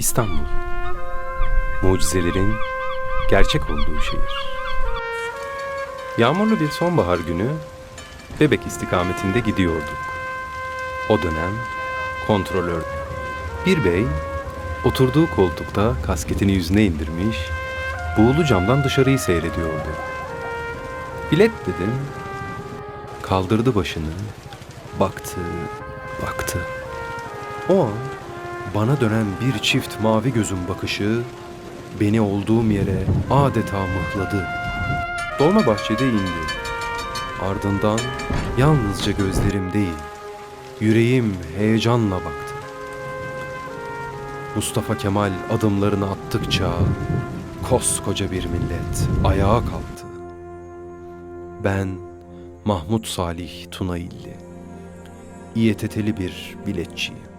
İstanbul. Mucizelerin gerçek olduğu şehir. Yağmurlu bir sonbahar günü Bebek istikametinde gidiyorduk. O dönem kontrolör. Bir bey oturduğu koltukta kasketini yüzüne indirmiş, buğulu camdan dışarıyı seyrediyordu. Bilet dedim. Kaldırdı başını, baktı, baktı. O an bana dönen bir çift mavi gözün bakışı beni olduğum yere adeta mıhladı. Dolma bahçede indi. Ardından yalnızca gözlerim değil, yüreğim heyecanla baktı. Mustafa Kemal adımlarını attıkça koskoca bir millet ayağa kalktı. Ben Mahmut Salih Tunayilli, İETT'li bir biletçiyim.